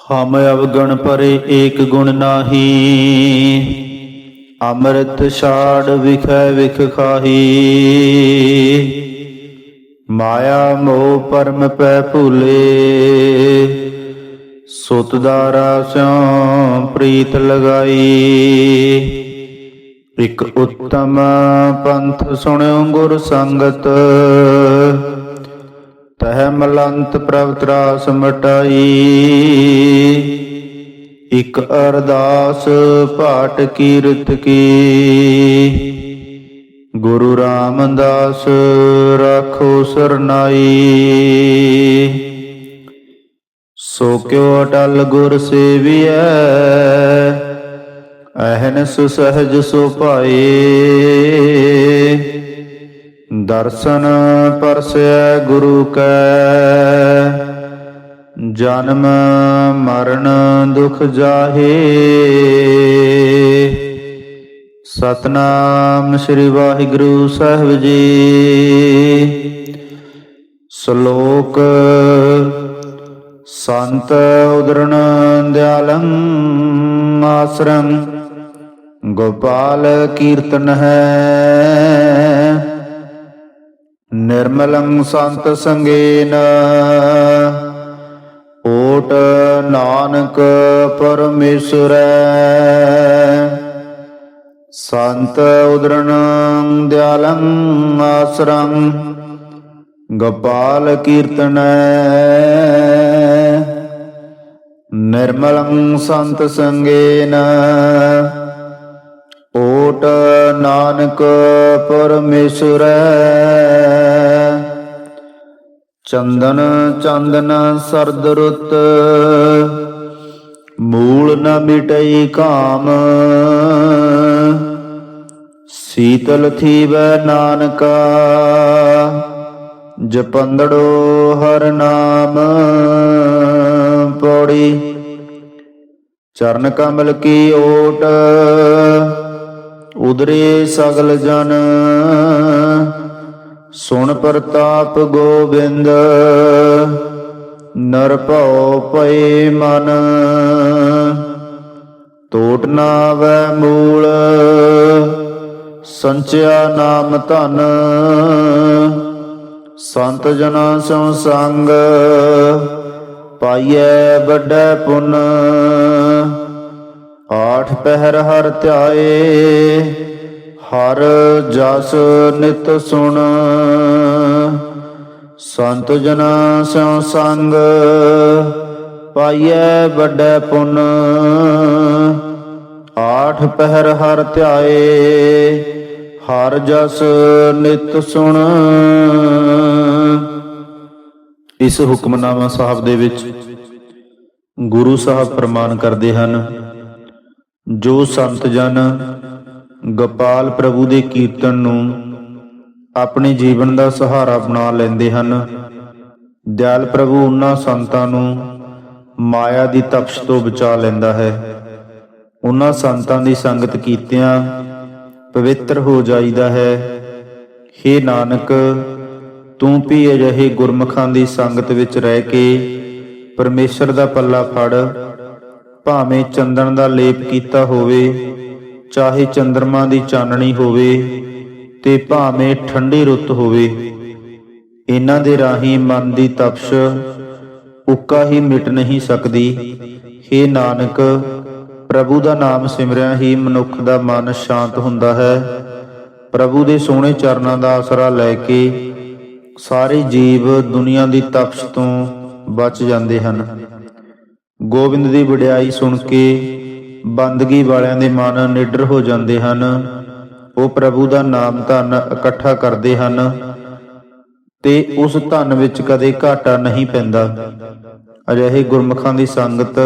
ਹਮ ਅਵਗਣ ਪਰੇ ਏਕ ਗੁਣ ਨਾਹੀ, ਅੰਮ੍ਰਿਤ ਛਾੜ ਵਿਖੈ ਵਿਖ ਖਾਹੀ। ਮਾਇਆ ਮੋਹ ਪਰਮ ਪੈ ਭੂਲੇ, ਸੁਤ ਦਾ ਸਿਉ ਪ੍ਰੀਤ ਲਗਾਈ। ਇਕ ਉੱਤਮ ਪੰਥ ਸੁਣਿਓ ਗੁਰ ਸੰਗਤ ਤਹ ਮਲੰਤ ਪ੍ਰਭ ਤਰਾਸ ਮਟਾਈ। ਇਕ ਅਰਦਾਸ ਭਾਟ ਕੀਰਤ ਕੀ। ਗੁਰੂ ਰਾਮਦਾਸ ਰਾਖੋ ਸਰਨਾਈ। ਸੋ ਕਿਉ ਅਟਲ ਗੁਰ ਸੇਵੀਐ। ਅਹਨਸ ਸਹਜ ਸੋ ਪਾਏ ਦਰਸ਼ਨ ਪਰਸੈ ਗੁਰੂ ਕੈ। ਜਨਮ ਮਰਨ ਦੁਖ ਜਾਹੇ। ਸਤਨਾਮ ਸ੍ਰੀ ਵਾਹਿਗੁਰੂ ਸਾਹਿਬ ਜੀ। ਸ਼ਲੋਕ ਸੰਤ ਉਦਰਣ ਦਿਆਲੰ ਆਸਰੰ। ਗੋਪਾਲ ਕੀਰਤਨ ਹੈ। ਨਿਰਮਲੰ ਸੰਤ ਸੰਗੇਨ। ਓਟ ਨਾਨਕ ਪਰਮੇਸ਼ਰੈ। ਸੰਤ ਉਦਰਣ ਦਿਆਲੰ ਆਸਰੰ। ਗੋਪਾਲ ਕੀਰਤਨੈ। ਨਿਰਮਲੰ ਸੰਤ ਸੰਗੇਨ। ਓਟ ਨਾਨਕ ਪਰਮੇਸ਼ਰੈ। ਚੰਦਨ ਚੰਦਨ ਸਰਦ ਰੁੱਤ, ਮੂਲ ਨ ਮਿਟਈ ਕਾਮ। ਸੀਤਲ ਥੀਵੈ ਨਾਨਕਾ, ਜਪੰਦੜੋ ਹਰ ਨਾਮ। ਪੌੜੀ ਚਰਨ ਕਮਲ ਕੀ ਓਟ ਉਦਰੇ ਸਗਲ ਜਨ। ਸੁਣ ਪ੍ਰਤਾਪ ਗੋਬਿੰਦ, ਨਰ ਭਉ ਪਏ ਮਨ। ਟੋਟ ਨਾ ਵੈ ਮੂਲ, ਸੰਚਿਆ ਨਾਮ ਧਨ। ਸੰਤ ਜਨਾ ਸੋ ਸੰਗ, ਪਾਈਐ ਵੱਡਾ ਪੁੰਨ। ਆਠ ਪਹਿਰ ਹਰ ਧਿਆਏ, ਹਰ ਜਸ ਨਿਤ ਸੁਣ। ਸੰਤ ਜਨਾ ਸੋ ਸੰਗ, ਪਾਈਐ ਵੱਡਾ ਪੁੰਨ। ਆਠ ਪਹਿਰ ਹਰ ਧਿਆਏ, ਹਰ ਜਸ ਨਿਤ ਸੁਣ। ਇਸ ਹੁਕਮਨਾਮਾ ਸਾਹਿਬ ਦੇ ਵਿੱਚ ਗੁਰੂ ਸਾਹਿਬ ਪ੍ਰਮਾਨ ਕਰਦੇ ਹਨ ਜੋ ਸੰਤ ਜਨ ਗੋਪਾਲ ਪ੍ਰਭੂ ਦੇ ਕੀਰਤਨ ਨੂੰ ਆਪਣੇ ਜੀਵਨ ਦਾ ਸਹਾਰਾ ਬਣਾ ਲੈਂਦੇ ਹਨ, ਦਿਆਲ ਪ੍ਰਭੂ ਉਹਨਾਂ ਸੰਤਾਂ ਨੂੰ ਮਾਇਆ ਦੀ ਤਪਸ਼ ਤੋਂ ਬਚਾ ਲੈਂਦਾ ਹੈ। ਉਹਨਾਂ ਸੰਤਾਂ ਦੀ ਸੰਗਤ ਕੀਤਿਆਂ ਪਵਿੱਤਰ ਹੋ ਜਾਈਦਾ ਹੈ। हे ਨਾਨਕ, ਤੂੰ ਵੀ ਅਜਿਹੇ ਗੁਰਮਖਾਂ ਦੀ ਸੰਗਤ ਵਿੱਚ ਰਹਿ ਕੇ ਪਰਮੇਸ਼ਰ ਦਾ ਪੱਲਾ ਫੜ ਭਾਵੇਂ ਚੰਦਨ ਦਾ ਲੇਪ ਕੀਤਾ ਹੋਵੇ, ਚਾਹੇ ਚੰਦਰਮਾ ਦੀ ਚਾਨਣੀ ਹੋਵੇ ਤੇ ਭਾਵੇਂ ਠੰਡੀ ਰੁੱਤ ਹੋਵੇ, ਇਹਨਾਂ ਦੇ ਰਾਹੀਂ ਮਨ ਦੀ ਤਪਸ਼ ਉੱਕਾ ਹੀ ਮਿਟ ਨਹੀਂ ਸਕਦੀ। हे ਨਾਨਕ, ਪ੍ਰਭੂ ਦਾ ਨਾਮ ਸਿਮਰਿਆ ਹੀ ਮਨੁੱਖ ਦਾ ਮਨ ਸ਼ਾਂਤ ਹੁੰਦਾ ਹੈ। ਪ੍ਰਭੂ ਦੇ ਸੋਹਣੇ ਚਰਨਾਂ ਦਾ ਆਸਰਾ ਲੈ ਕੇ ਸਾਰੇ ਜੀਵ ਦੁਨੀਆ ਦੀ ਤਪਸ਼ ਤੋਂ ਬਚ ਜਾਂਦੇ ਹਨ। ਗੋਬਿੰਦ ਦੀ ਵਡਿਆਈ ਸੁਣ ਕੇ ਬੰਦਗੀ ਵਾਲਿਆਂ ਦੇ ਮਨ ਨਿਡਰ ਹੋ ਜਾਂਦੇ ਹਨ। ਉਹ ਪ੍ਰਭੂ ਦਾ ਨਾਮ ਧਨ ਇਕੱਠਾ ਕਰਦੇ ਹਨ ਤੇ ਉਸ ਧਨ ਵਿੱਚ ਕਦੇ ਘਾਟਾ ਨਹੀਂ ਪੈਂਦਾ। ਅਜਿਹੇ ਗੁਰਮੁਖਾਂ ਦੀ ਸੰਗਤ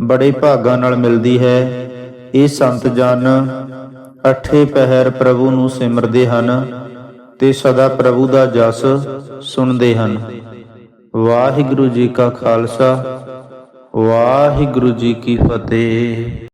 ਬੜੇ ਭਾਗਾਂ ਨਾਲ ਮਿਲਦੀ ਹੈ। ਇਹ ਸੰਤ ਜਨ ਅਠੇ ਪਹਿਰ ਪ੍ਰਭੂ ਨੂੰ ਸਿਮਰਦੇ ਹਨ ਤੇ ਸਦਾ ਪ੍ਰਭੂ ਦਾ ਜਸ ਸੁਣਦੇ ਹਨ। ਵਾਹਿਗੁਰੂ ਜੀ ਕਾ ਖਾਲਸਾ। ਵਾਹਿਗੁਰੂ ਜੀ ਕੀ ਫਤਿਹ।